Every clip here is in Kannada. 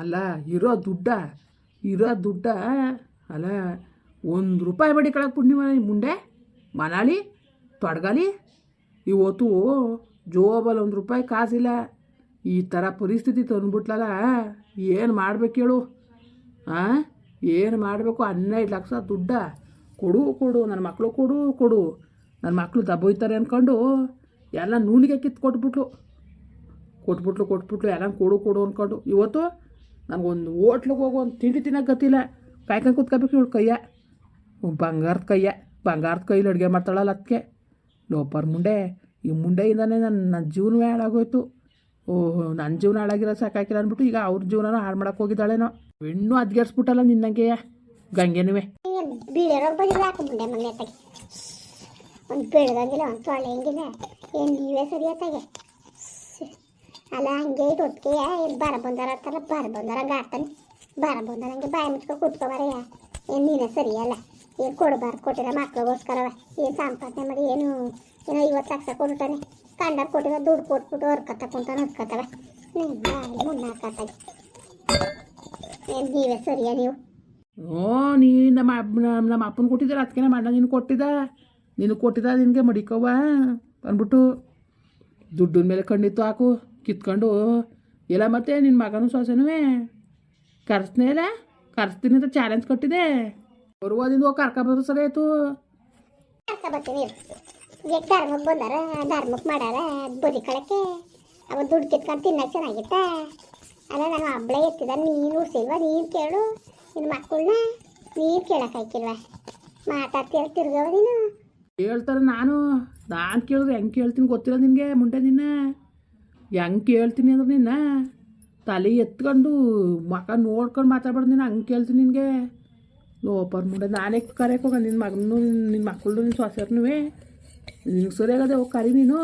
ಅಲ್ಲ, ಇರೋ ದುಡ್ಡ ಇರೋ ದುಡ್ಡ, ಅಲ್ಲ, ಒಂದು ರೂಪಾಯಿ ಬಡ್ಡಿ ಕಳಕ್ಕೆ ಪುಣ್ಯ ಮುಂಡೆ ಮನಾಲಿ, ತೊಡಗಾಲಿ? ಇವತ್ತು ಜೋಬಲ್ಲಿ ಒಂದು ರೂಪಾಯಿ ಕಾಸಿಲ್ಲ. ಈ ಥರ ಪರಿಸ್ಥಿತಿ ತಂದ್ಬಿಟ್ಲಲ್ಲ, ಏನು ಮಾಡ್ಬೇಕು ಹೇಳು? ಹಾಂ ಏನು ಮಾಡಬೇಕು? ಹನ್ನೆರಡು ಲಕ್ಷ ದುಡ್ಡ ಕೊಡು ಕೊಡು ನನ್ನ ಮಕ್ಕಳು ಕೊಡು ಕೊಡು. ನನ್ನ ಮಕ್ಕಳು ದಬ್ಬೊಯ್ತಾರೆ ಅಂದ್ಕೊಂಡು ಎಲ್ಲ ನೂಲಿಗೆ ಕಿತ್ತು ಕೊಟ್ಬಿಟ್ಲು. ಕೊಟ್ಬಿಟ್ಲು ಕೊಟ್ಬಿಟ್ಲು, ಎಲ್ಲ ಕೊಡು ಕೊಡು ಅಂದ್ಕೊಂಡು ಇವತ್ತು ನನಗೊಂದು ಹೋಟ್ಲಿಗೆ ಹೋಗೋ ಒಂದು ತಿಂಡಿ ತಿನ್ನೋಕೆ ಗೊತ್ತಿಲ್ಲ ಕಾಯ್ಕೊಂಡು ಕೂತ್ಕೋಬೇಕು ಇವಳು ಕೈಯ. ಬಂಗಾರದ ಕೈಯ. ಬಂಗಾರದ ಕೈಲಿ ಅಡುಗೆ ಮಾಡ್ತಾಳಲ್ಲ ಅದಕ್ಕೆ ಲೋಪರ್ ಮುಂಡೆ. ಈ ಮುಂಡೆಯಿಂದನೇ ನನ್ನ ನನ್ನ ಜೀವನವೇ ಹಾಳಾಗೋಯ್ತು. ಓಹೋ ನನ್ನ ಜೀವನ ಹಾಳಾಗಿರೋ ಸಾಕಾಕಿಲ್ಲ ಅಂದ್ಬಿಟ್ಟು ಈಗ ಅವ್ರ ಜೀವನನ ಹಾಳು ಮಾಡಕ್ಕೆ ಹೋಗಿದ್ದಾಳೇನೋ. ಹೆಣ್ಣು ಅದ್ಗೆರ್ಸ್ಬಿಟ್ಟಲ್ಲ ನಿನ್ನಂಗೆಯ. ಗಂಗೆನುವೆ. ಒಂದು ಬೆಳೆದಂಗಿಲ್ಲ ಒಂದು ಒಂದು ತೊಳೆಯಂಗಿಲ್ಲ ಏನು ನೀವೇ ಸರಿ ಅತ್ತಾಗೆ ಅಲ್ಲ, ಹಂಗೆ ಇದು ಒಟ್ಟಿಗೆ ಇಲ್ಲಿ ಬಾರ ಬಂದಾರ ಅಂತಾರ ಬಾರ ಬಂದಾರ ಗಾಡ್ತಾನೆ ಬರ ಬಂದಾರ ಹಂಗೆ ಬಾಯಿ ಮುಚ್ಕೊ ಕೂತ್ಕೋಬಾರಯ್ಯ ಏನು ನೀನೇ ಸರಿ ಅಲ್ಲ? ಏನು ಕೊಡಬಾರ್ದು ಕೊಟ್ಟಿರ ಮಕ್ಳಿಗೋಸ್ಕರವ. ಏನು ಸಂಪಾದನೆ ಮಾಡಿ ಏನು, ಏನೋ ಐವತ್ತು ಲಕ್ಷ ಕೊಡ್ತಾನೆ ಕಂಡರ್ ಕೊಟ್ಟಿರೋ ದುಡ್ಡು ಕೊಟ್ಬಿಟ್ಟು ಹೊರ್ಕತ್ತ ಕುಂತಾನೆ, ಹೊರ್ಕತ್ತವ. ನೀವು ಬಾಯಿ ಏನು ನೀವೇ ಸರಿಯಾ ನೀವು? ಓ, ನೀ ನಮ್ಮ ನಮ್ಮ ಅಪ್ಪನ ಕೊಟ್ಟಿದ್ದಾರೆ ಅದಕ್ಕೆ ನಮ್ಮ ನೀನು ಕೊಟ್ಟಿದ. ನೀನು ಕೊಟ್ಟಿದ್ದ ನಿನಗೆ ಮಡಿಕೋವ? ಅಂದ್ಬಿಟ್ಟು ದುಡ್ಡಿನ ಮೇಲೆ ಕಣ್ಣಿತ್ತು ಹಾಕು. ಕಿತ್ಕೊಂಡು ಇಲ್ಲ ಮತ್ತೆ ನಿನ್ನ ಮಗನೂ ಸೊಸೆನೂ ಕರ್ಸ್ನೇ ಇಲ್ಲ? ಕರ್ಸ್ತೀನಿ ಅಂತ ಚಾಲೆಂಜ್ ಕೊಟ್ಟಿದೆ. ಬರುವುದಿಂದ ಹೋಗಿ ಕರ್ಕೊಬರೋದು ಸರಿ ಆಯಿತು. ಕರ್ಕ ಬರ್ತೀನಿ ಇರು. ಈಗ ಧರ್ಮಕ್ಕೆ ಬಂದಾರ? ಧರ್ಮಕ್ಕೆ ಮಾಡಾರ? ಬರಿ ಕಳಕ್ಕೆ? ಅವ ದುಡ್ಡು ಕಿತ್ಕೊಂಡು ತಿನ್ನಕ್ಕೆ ಚೆನ್ನಾಗಿತ್ತ? ಅಲ್ಲ ನಾನು ಹಬ್ಬಳ ಎತ್ತಿದ ನೀನು ಉಸಿಲ್ವ ನೀನು ಕೇಳು. ನಿನ್ನ ಮಕ್ಕಳನ್ನ ನೀನು ಕೇಳೋಕ್ಕಾಯ್ಕಿಲ್ವ ಮಾತಾಡ್ತೀಯ ತಿರ್ಗವ ನೀನು. ಹೇಳ್ತಾರೆ ನಾನು. ನಾನು ಕೇಳಿದ್ರೆ ಹೆಂಗೆ ಕೇಳ್ತೀನಿ ಗೊತ್ತಿಲ್ಲ ನಿನಗೆ ಮುಂಡೆ ನಿನ್ನ. ಹೆಂಗೆ ಕೇಳ್ತೀನಿ ಅಂದ್ರೆ ನಿನ್ನ ತಲೆ ಎತ್ಕೊಂಡು ಮಕ ನೋಡ್ಕೊಂಡು ಮಾತಾಡ್ಬಾರ್ದು ನೀನು, ಹಂಗೆ ಕೇಳ್ತೀನಿ ನಿನಗೆ. ಲೋಪರ್ ಮುಂಡೆ ನಾನೇ ಕರೆಯಕ್ಕೆ ಹೋಗ ನಿನ್ನ ಮಗನೂ ನಿನ್ನ ಮಕ್ಕಳು ನಿನ್ನ ಸೊಸೆರ್ನೂ ನಿನ್ಗೆ ಸರಿಯಾಗದೆ ಹೋಗಿ ಕರಿ ನೀನು.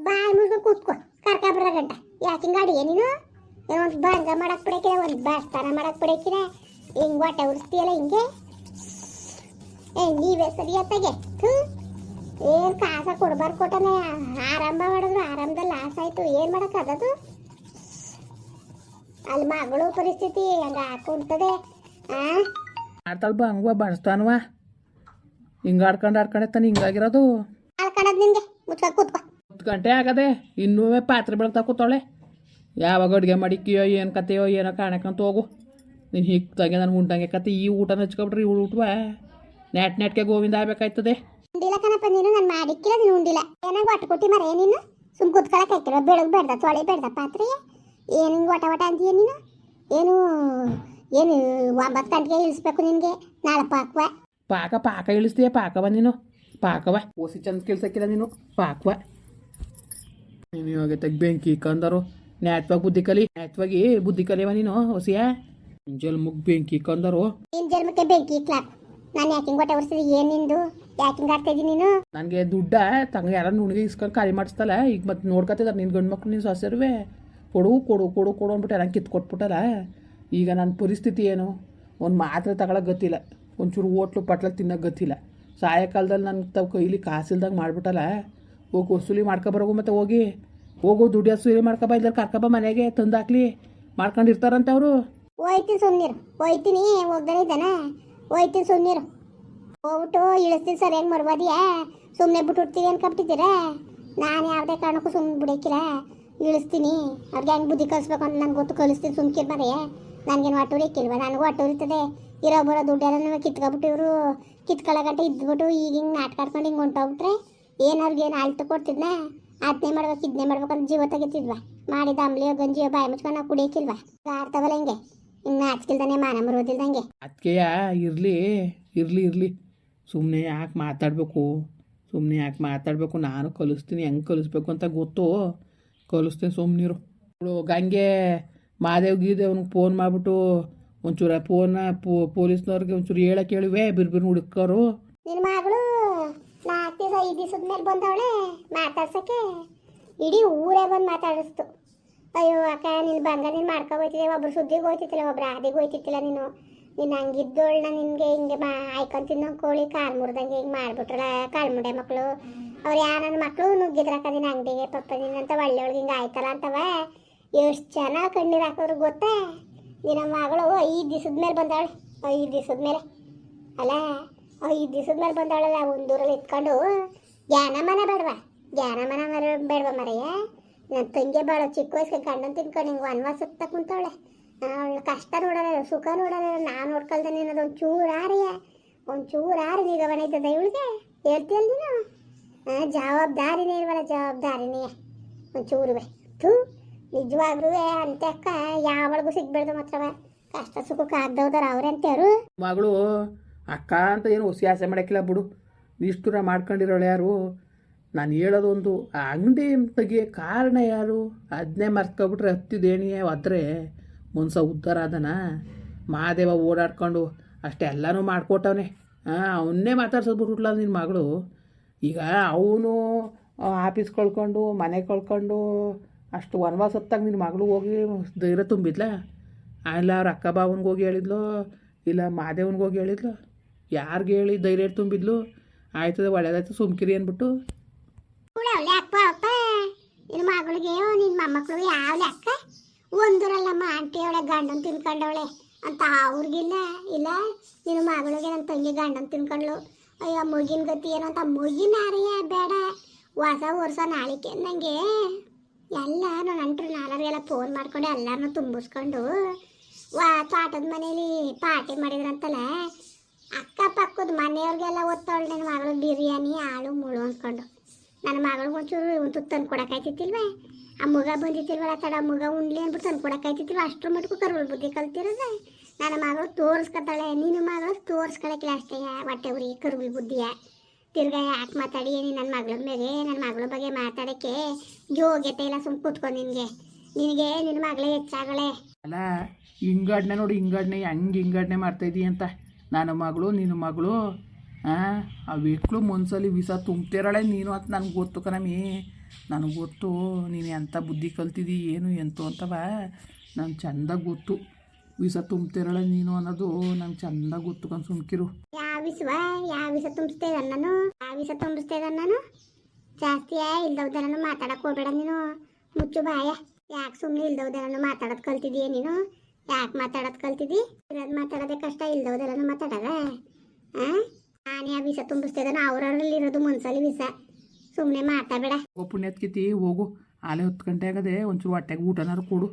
ಬಾಯಿ ಮುಗಿದು ಕೂತ್ಕೊ, ಕರ್ಕ ಬರೋ ಗಂಟ. ಯಾಕೆ ಅಡಿಗೆ ನೀನು? ಒಂದು ಭಂಗ ಮಾಡಕ್ಕೆ ಬಿಡಕ್ಕಿಲ್ಲ ಒಂದು ಬಾಸ್ತಾನ ಮಾಡಕ್ಕೆ ಬಿಡಕ್ಕಿಲ್ಲ ಹಿಂಗೆ ಹೊಟ್ಟೆ ಉರಿಸ್ತೀಯಲ್ಲ ಹಿಂಗೆ? ಏ, ನೀವೇ ಸರಿ ಹ್ಞೂ ಏನು ಕಾಸ ಕೊಡ್ಬಾರ್ದು ಕೊಟ್ಟನೆ. ಆರಂಭ ಮಾಡಿದ್ರು ಆರಂಭದಲ್ಲಿ ಲಾಸ್ ಆಯ್ತು. ಏನು ಅದದು ಅಲ್ಲಿ ಮಗಳು ಪರಿಸ್ಥಿತಿ ಹಂಗ ಹಾಕುಂತದೆ ಆ? ಆಡ್ತಾಳ ಬಂಗುವ ಹಿಂಗೆ ಆಡ್ಕೊಂಡು ಆಡ್ಕೊಂಡೆ ತಾನೆ ಹಿಂಗಾಗಿರೋದು ಆಡ್ಕೊಂಡದ್ ನಿಂಗೆ. ಮುಚ್ಕೊಂಡು ಕೂತ್ಕೊ. ಹತ್ತು ಗಂಟೆ ಆಗದೆ ಇನ್ನೂ ಪಾತ್ರೆ ಬೆಳಗ್ತಾ ಕೂತಾಳೆ ಯಾವಾಗ ಅಡುಗೆ ಮಾಡಿಕ್ಕಿಯೋ ಏನು ಕತೆಯೋ ಏನೋ ಕಾಣಕಂತ ಹೋಗು. ನೀನು ಹಿಕ್ತಾಗೆ ನಾನು ಉಂಟಂಗೆ ಕತೆ ಈ ಊಟನ ಹಚ್ಕೊಬಿಟ್ರೆ ಇವಳು ಊಟವ ನೆಟ್ ನೆಟ್ಗೆ ಗೋವಿಂದ ಆಗ್ಬೇಕಾಯ್ತದೆ. ಉಂಡಿಲ್ಲ ಕಣಪ್ಪ ನೀನು ನಾನು ಮಾಡಿಕ್ಕಿಲ್ಲ ನೀನು ಉಂಡಿಲ್ಲ. ಏನಾಗ ಒಟ್ಟು ಕೊಟ್ಟಿ ಮರ ನೀನು? ಸುಮ್ ಕುತ್ಕೊಳಕ್ ಹಾಕಿರೋ ಬೆಳಗ್ಗೆ ಬೇಡ್ದ ತೊಳೆ ಬೇಡ್ದ ಪಾತ್ರೆ? ಏನು ಹಿಂಗೆ ಒಟ ಒಟ ಅಂತೀಯ ನೀನು? ಏನು ಏನು ಒಂಬತ್ತು ಗಂಟೆಗೆ ಇಳಿಸ್ಬೇಕು ನಿನಗೆ? ನಾಳೆ ಪಾಕ್ವ. ಪಾಕ ಪಾಕ ಇಳಿಸ್ತೀಯ ಪಾಕವ ನೀನು? ಪಾಕವ. ಓಸಿ ಚಂದ ಕೆಲ್ಸಕ್ಕಿಲ್ಲ ನೀನು? ಪಾಕವ. ನೀನು ಇವಾಗ ತೆಗ್ ಬೆಂಕಿ ಕಂದರು. ನ್ಯಾತ್ವಾಗಿ ಬುದ್ಧಿ ಕಲಿ ನ್ಯಾತ್ವಾಗಿ ಬುದ್ಧಿ ಕಲಿಯವ ನೀನು ಹೊಸಿಯ ಜಲ್ ಮುಗ್ ಬೆಂಕಿ ಕಂದರು. ನಿನ್ನ ಜನ್ಮಕ್ಕೆ ಬೆಂಕಿ ಇಕ್ಲಾಕ್. ನಾನು ಯಾಕೆ ಹಿಂಗೆ ಹೊಟ್ಟೆ ಏನ್ ನಿಂದು? ಯಾಕೆ ಹಿಂಗೆ ಆಡ್ತಾ ಇದ್ದೀನಿ ನೀನು? ನನಗೆ ದುಡ್ಡ ತಂಗ ಯಾರ ನುಣಿಗೆ ಇಸ್ಕೊಂಡು ಖಾಲಿ ಮಾಡಿಸ್ತಲ್ಲ ಈಗ ಮತ್ತೆ ನೋಡ್ಕೊತಿದ್ದಾರೆ ನಿನ್ನ ಗಂಡು ಮಕ್ಳು ನಿನ್ನ ಸೊಸೆರುವೆ. ಕೊಡು ಕೊಡು ಕೊಡು ಕೊಡು ಅಂದ್ಬಿಟ್ಟು ಎಲ್ಲ ಕಿತ್ತು ಕೊಟ್ಬಿಟ್ಟಲ್ಲ ಈಗ ನನ್ನ ಪರಿಸ್ಥಿತಿ ಏನು? ಒಂದು ಮಾತ್ರೆ ತಗೊಳಕ್ಕೆ ಗೊತ್ತಿಲ್ಲ. ಒಂಚೂರು ಓಟ್ಲು ಪಟ್ಲ ತಿನ್ನೋಕೆ ಗೊತ್ತಿಲ್ಲ. ಸಾಯಂಕಾಲದಲ್ಲಿ ನನ್ನ ತಾವು ಕೈಲಿ ಕಾಸಿಲ್ದಾಗ ಮಾಡ್ಬಿಟ್ಟಲ್ಲ. ಹೋಗಿ ವಸೂಲಿ ಮಾಡ್ಕೊಬರೋಗು ಮತ್ತೆ ಹೋಗಿ. ಹೋಗು ದುಡ್ಡು ವಸೂಲಿ ಮಾಡ್ಕೊಬ ಇಲ್ದಾರ ಕರ್ಕೊಬ ಮನೆಗೆ ತಂದಾಕ್ಲಿ. ಮಾಡ್ಕೊಂಡಿರ್ತಾರಂತ ಅವರು. ಹೋಯ್ತೀನಿ ಸುಮ್ಮನಿರು ಹೋಯ್ತೀನಿ ಹೋಗ್ದಾನೆ ಇದ್ದಾನ. ಹೋಯ್ತೀನಿ ಸುಮ್ಮನಿರು ಹೋಗ್ಬಿಟ್ಟು ಇಳಿಸ್ತೀನಿ ಸರಿಯಾಗಿ ಮರ್ಬೋದಿಯಾ ಸುಮ್ಮನೆ ಬಿಟ್ಟು ಬಿಡ್ತೀವಿ ಅನ್ಕೊಂಬಿಟ್ಟಿದ್ದೀರಾ ನಾನು ಯಾವುದೇ ಕಾರಣಕ್ಕೂ ಸುಮ್ಮನೆ ಬಿಡಕ್ಕಿಲ್ಲ ಇಳಿಸ್ತೀನಿ. ಅವ್ರಿಗೆ ಹೆಂಗೆ ಬುದ್ಧಿ ಕಲಿಸ್ಬೇಕು ಅಂತ ನಂಗೆ ಗೊತ್ತು, ಕಲಿಸ್ತೀನಿ. ಸುಮ್ಕಿರ್ ಮರೆಯ ನನಗೇನು ನನಗೂ ಒಟ್ಟು ಉರಿತದೆ ಇರೋ ಬರೋ ದುಡ್ಡೆಲ್ಲ ಕಿತ್ಕೊಬಿಟ್ಟು ಇವರು ಕಿತ್ಕೊಳ್ಳೋ ಗಂಟೆ ಇದ್ಬಿಟ್ಟು ಈಗ ಹಿಂಗೆ ನಾಟಕ ಆಡ್ಕೊಂಡು ಹಿಂಗೆ ಹೊಂಟೋಗ್ಬಿಟ್ರೆ ಏನು ಅವ್ರಿಗೆ ಏನು ಆಳ್ತು ಕೊಡ್ತಿದ್ನ? ಅದನ್ನೇ ಮಾಡ್ಬೇಕು ಇದನ್ನೇ ಮಾಡ್ಬೇಕು ಅಂತ ಜೀವ ತೆಗಿತಿದ್ವ? ಮಾಡಿದ ಅಂಬ್ಲಿಯೋ ಗಂಜಿಯೋ ಬಾಯಿ ಮುಚ್ಕೊಂಡು ನಾವು ಕುಡಿಯಕ್ಕಿಲ್ವ ಆಡ್ತಾವಲ್ಲ ಹಿಂಗೆ. ಹಿಂಗೆ ಹಚ್ಕಿಲ್ದಾನೆ ಮಾನ ಮರೋದಿಲ್ದಂಗೆ ಅದಕ್ಕೆಯ ಇರಲಿ ಇರಲಿ ಇರಲಿ. ಸುಮ್ಮನೆ ಯಾಕೆ ಮಾತಾಡಬೇಕು? ಸುಮ್ಮನೆ ಯಾಕೆ ಮಾತಾಡಬೇಕು? ನಾನು ಕಲಿಸ್ತೀನಿ ಹೆಂಗೆ ಕಲಿಸ್ಬೇಕು ಅಂತ ಗೊತ್ತು. ಕಲಿಸ್ತೀನಿ ಸುಮ್ಮನಿರು ಇವಳು ಗಂಗೆ ಮಾದೇವ್ ಗೀದೇವ್ನಿಗೆ ಫೋನ್ ಮಾಡಿಬಿಟ್ಟು ಒಂಚೂರ ಫೋನ್ ಪೊಲೀಸ್ನವ್ರಿಗೆ ಒಂಚೂರು ಹೇಳಕ್ಕೆ ಹೇಳಿವೆ ಬಿರ್ಬಿರ್ ಹುಡುಕರು ನಿನ್ನ ಮಗಳು ನಾಲ್ಕು ದಿವಸ ಐದು ದಿವಸದ ಮೇಲೆ ಬಂದವಳೆ ಮಾತಾಡ್ಸಕ್ಕೆ ಇಡೀ ಊರೇ ಬಂದು ಮಾತಾಡಿಸ್ತು. ಅಯ್ಯೋ ಅಕ್ಕ, ನೀನು ಬಂದ, ನೀನು ಮಾಡ್ಕೊಬೋಯ್ತಿದ್ದೆ ಒಬ್ರು ಸುದ್ದಿಗೆ ಹೋಯ್ತಿತ್ತಿಲ್ಲ, ಒಬ್ರು ಆದಿಗೆ ಹೋಯ್ತಿತ್ತಿಲ್ಲ ನೀನು? ನೀನು ಹಂಗಿದ್ದೋಳ್ನ ನಿನಗೆ ಹಿಂಗೆ ಮಾ ಆಯ್ಕೊಂತಿದ್ದ ಕೋಳಿ, ಕಾಲು ಮುರಿದಂಗೆ ಹಿಂಗೆ ಮಾಡಿಬಿಟ್ರಲ್ಲ, ಕಾಲು ಮುಂಡೆ ಮಕ್ಕಳು ಅವ್ರು ಯಾರ ನನ್ನ ಮಕ್ಕಳು ನುಗ್ಗಿದ್ರಕ್ಕ ನಿನ್ನ ಅಂಗಡಿಗೆ, ಪಪ್ಪ ನಿನ್ನಂತ ಒಳ್ಳೆ ಒಳಗೆ ಹಿಂಗೆ ಆಯ್ತಲ್ಲ ಅಂತವ? ಎಷ್ಟು ಚೆನ್ನಾಗಿ ಕಣ್ಣೀರು ಹಾಕೋರು ಗೊತ್ತಾ? ನಿನ್ನ ಮಗಳು ಐದು ದಿವಸದ ಮೇಲೆ ಬಂದಾಳೆ, ಐದು ದಿವಸದ ಮೇಲೆ. ಅಲ್ಲ, ಐದು ದಿವಸದ ಮೇಲೆ ಬಂದಾಳಲ್ಲ ಒಂದೂರಲ್ಲಿ ಇಟ್ಕೊಂಡು ಜ್ಞಾನ ಮನ ಬೇಡವಾ? ಜ್ಞಾನ ಮನ ಮರ ಬೇಡವಾ ಮರೆಯ ನನ್ನ ತಂಗಿ ಭಾಳ ಚಿಕ್ಕ ವಯಸ್ಸಿಗೆ ಗಂಡನ ತಿನ್ಕೊಂಡು ಹಿಂಗೆ ವನವಾಸ ಸುತ್ತ ಕುಂತವಳೆ. ಅವಳು ಕಷ್ಟ ನೋಡೋಣ ಸುಖ ನೋಡೋಣ ನಾನು ನೋಡ್ಕೊಳ್ದೆ ನೀನದು ಒಂದು ಚೂರಾರಿಯ ಒಂದು ಚೂರಾರಿ ನಿಗಮನ ಇದ್ದದ ಇವಳಿಗೆ? ಹೇಳ್ತೀಯಲ್ಲ ನೀನು ಆ, ಜವಾಬ್ದಾರಿನೇ ಇಲ್ವಲ್ಲ ಜವಾಬ್ದಾರಿನೇ. ಒಂಚೂರು ಥೂ ನಿಜವಾಗ್ಲೂ ಅಂತಕ್ಕ ಯಾವಳಿಗೂ ಸಿಗ್ಬೇಡ್ದು ಮಾತ್ರವ. ಕಷ್ಟ ಸುಖಕ್ಕೆ ಆಗ್ದವ್ದಾರ ಅವ್ರೆ ಅಂತೇರು ಮಗಳು ಅಕ್ಕ ಅಂತ ಏನು ಹುಸಿ ಆಸೆ ಮಾಡೋಕ್ಕಿಲ್ಲ ಬಿಡು. ಇಷ್ಟು ಮಾಡ್ಕೊಂಡಿರೋಳು ಯಾರು? ನಾನು ಹೇಳೋದೊಂದು ಆ ಅಂಗಡಿ ತೆಗಿಯೋ ಕಾರಣ ಯಾರು? ಅದನ್ನೇ ಮರ್ತ್ಕೊಬಿಟ್ರೆ ಹತ್ತಿದೇಣಿಯೇ ಒದ್ರೆ. ಮುನ್ಸ ಉದ್ಧಾರ ಅದನ ಮಹಾದೇವ ಓಡಾಡ್ಕೊಂಡು ಅಷ್ಟೆಲ್ಲನೂ ಮಾಡ್ಕೊಟ್ಟವನೆ. ಹಾಂ ಅವನ್ನೇ ಮಾತಾಡ್ಸೋದ್ಬಿಟ್ಲ ನಿನ್ನ ಮಗಳು? ಈಗ ಅವನು ಆಫೀಸ್ ಕಳ್ಕೊಂಡು, ಮನೆ ಕಳ್ಕೊಂಡು ಅಷ್ಟು ವನವಾಸ ಹೊತ್ತಾಗ ನಿನ್ನ ಮಗಳು ಹೋಗಿ ಧೈರ್ಯ ತುಂಬಿದ್ಲ? ಇಲ್ಲ ಅವ್ರ ಅಕ್ಕ ಬಾವನ್ಗೆ ಹೋಗಿ ಹೇಳಿದ್ಲು, ಇಲ್ಲ ಮಾದೇವನ್ಗೆ ಹೋಗಿ ಹೇಳಿದ್ಲು? ಯಾರಿಗೆ ಹೇಳಿ ಧೈರ್ಯ ತುಂಬಿದ್ಲು? ಆಯ್ತದೆ ಒಳ್ಳೇದಾಯ್ತು ಸುಮ್ಕಿರಿ ಅಂದ್ಬಿಟ್ಟು ಕೂಡ ಅವಳೆ ಅಪ್ಪ ಅಪ್ಪ ಮಗಳಿಗೆ ನಿನ್ನ ಮೊಮ್ಮಕ್ಕಳು ಯಾವ ಲೆಕ್ಕ ಒಂದೂರಲ್ಲಮ್ಮ ಆಂಟಿ ಅವಳೆ ಗಂಡನ್ ತಿನ್ಕೊಂಡವಳೆ. ಅಂತ ಅವ್ರಿಗಿಲ್ಲ, ಇಲ್ಲ ನಿನ್ನ ಮಗಳಿಗೆ ನನ್ನ ತಂಗಿ ಗಂಡನ್ ತಿನ್ಕೊಂಡ್ಳು. ಅಯ್ಯೋ, ಮುಗಿನ ಗತಿ ಏನು? ಅಂತ ಮುಗಿನ ಅರಿಯ ಬೇಡ. ಹೊಸ ವರ್ಷ ನಾಳಿಕೆ ನನಗೆ ಎಲ್ಲ ನಂಟರು ನಾಲ್ವರಿಗೆಲ್ಲ ಫೋನ್ ಮಾಡ್ಕೊಂಡು ಎಲ್ಲರನ್ನೂ ತುಂಬಿಸ್ಕೊಂಡು, ವಾ ತೋಟದ ಮನೇಲಿ ಪಾರ್ಟಿ ಮಾಡಿದ್ರಂತಲ್ಲ ಅಕ್ಕಪಕ್ಕದ ಮನೆಯವ್ರಿಗೆಲ್ಲ ನನ್ನ ಮಗಳು ಬಿರಿಯಾನಿ, ಆಳು, ಮುಳು ಅಂದ್ಕೊಂಡು. ನನ್ನ ಮಗಳಿಗೆ ಒಂಚೂರು ಒಂದು ತಂದು ಕೊಡಕ್ಕಾಯ್ತಿತ್ತಿಲ್ವೇ ಆ ಮಗ ಬಂದಿತ್ತಿಲ್ವಲ್ಲ ತಡ ಮಗ ಉಣ್ಲಿ ಅಂದ್ಬಿಟ್ಟು ತಂದು ಕೊಡಕ್ಕಾಯ್ತಿತ್ತಿಲ್ವ ಅಷ್ಟರ ಮಟ್ಟಕ್ಕೂ ಕರುಳು ಬುದ್ಧಿ ಕಲ್ತಿರೋದ. ನನ್ನ ಮಗಳು ತೋರಿಸ್ಕೊತಾಳೆ, ನೀನು ಮಗಳು ತೋರಿಸ್ಕೊಳಕ್ಕಿಲ್ಲ ಅಷ್ಟೇ ಹೊಟ್ಟೆ ಉರಿ ಕರುಳು ಬುದ್ಧಿಯ. ತಿರ್ಗಾ ಯಾಕೆ ಮಾತಾಡಿ, ನೀನು ನನ್ನ ಮಗಳ ಮೇಲೆ, ನನ್ನ ಮಗಳ ಬಗ್ಗೆ ಮಾತಾಡೋಕ್ಕೆ ಯೋಗ್ಯತೆ ಇಲ್ಲ ಸುಮ್ಮ ಕೂತ್ಕೊ ನಿನಗೆ. ನಿನಗೆ ನಿನ್ನ ಮಗಳೇ ಹೆಚ್ಚಾಗಳೆ. ಅಲ್ಲ, ಹಿಂಗಡ್ನೆ ನೋಡಿ, ಹಿಂಗಡ್ನೆ ಹಂಗೆ ಹಿಂಗಡ್ನೆ ಮಾಡ್ತಾಯಿದ್ದೀಯ ಅಂತ. ನನ್ನ ಮಗಳು, ನಿನ್ನ ಮಗಳು ಹಾಂ ಆ ವೆಕ್ಳು ಮನ್ಸಲ್ಲಿ ವಿಷ ತುಂಬ್ತಿರಳೆ ನೀನು ಅಂತ ನನಗೆ ಗೊತ್ತು ಕಣಮಿ ನನಗೆ ಗೊತ್ತು, ನೀನು ಎಂಥ ಬುದ್ಧಿ ಕಲ್ತಿದ್ದಿ ಏನು ಎಂತು ಅಂತವ ನಂಗೆ ಚಂದ ಗೊತ್ತು. ವಿಷ ತುಂಬ್ತಿರಳೆ ನೀನು ಅನ್ನೋದು ನಂಗೆ ಚಂದ ಗೊತ್ತು ಕಣ್ ಸುಮ್ಕಿರು. ಯಾವ ವಿಶ್ವ ಯಾವ ವಿಷ ತುಂಬಿಸ್ತಾ ಇದ್ದಾನೆ ನಾನು? ಯಾವ ವಿಷ ತುಂಬಿಸ್ತಾ ನಾನು? ಜಾಸ್ತಿ ಇಲ್ದವ್ದನೂ ಮಾತಾಡಕ್ ಹೋಗ್ಬೇಡ ನೀನು. ಮುಚ್ಚು ಬಾಯ. ಯಾಕೆ ಸುಮ್ಮನೆ ಇಲ್ದವ್ದನೂ ಮಾತಾಡೋದು ಕಲ್ತಿದೀಯ ನೀನು? ಯಾಕೆ ಮಾತಾಡೋದು ಕಲ್ತಿದ್ದಿ ಇರೋದು ಮಾತಾಡೋದೇ ಕಷ್ಟ ಇಲ್ದವ್ದೆಲ್ಲನೂ ಮಾತಾಡೋದ? ಆ? ನಾನು ಆ ವಿಷ ತುಂಬಿಸ್ತಿದ್ದ ನಾ ಅವ್ರಲ್ಲಿರೋದು ಇರೋದು ಮನ್ಸಲ್ಲಿ ವಿಷ ಸುಮ್ಮನೆ ಮಾತಾಡಬೇಡ ಓ ಪುಣ್ಯತ್ಕಿತಿ ಹೋಗು. ಆಲೆ ಹತ್ತು ಗಂಟೆ ಆಗದೆ ಒಂಚೂರು ಹೊಟ್ಟೆಗೆ ಊಟನಾರು ಕೊಡು.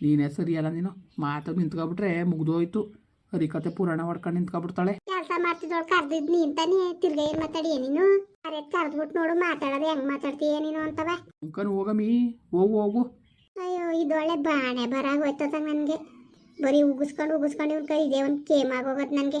ನೀನೇ ಸರಿಯಲ್ಲ ನೀನು. ಮಾತು ನಿಂತ್ಕೊಬಿಟ್ರೆ ಮುಗ್ದೋಯ್ತು. ಹರಿಕತೆ ಪುರಾಣ ಹೊಡ್ಕೊಂಡು ನಿಂತ್ಕೊಬಿಡ್ತಾಳೆ. ಕೆಲಸ ಮಾಡ್ತಿದ್ದೋಳು ಕರ್ದಿದ್ ನೀನ್ ತಾನೇ. ತಿರ್ಗಾ ಏನ್ ಮಾತಾಡಿ ನೀನು? ಅರೆ ಕರ್ದ್ಬಿಟ್ಟು ನೋಡು ಮಾತಾಡೋದು ಹೆಂಗ್ ಮಾತಾಡ್ತೀಯ ನೀನು ಅಂತವ. ಅಂಕನ್ ಹೋಗಮ್ಮಿ ಹೋಗು ಹೋಗು. ಅಯ್ಯೋ ಇದೊಳ್ಳೆ ಬಾಣೆ ಬರಾಗ ಹೋಯ್ತದ ನನಗೆ ಬರೀ ಉಗಿಸ್ಕೊಂಡು ಉಗಿಸ್ಕೊಂಡು ಇವನ್ ಕೈ ಇದೆ ಒಂದು ಕೇಮ್ ಆಗೋಗದ್ ನನಗೆ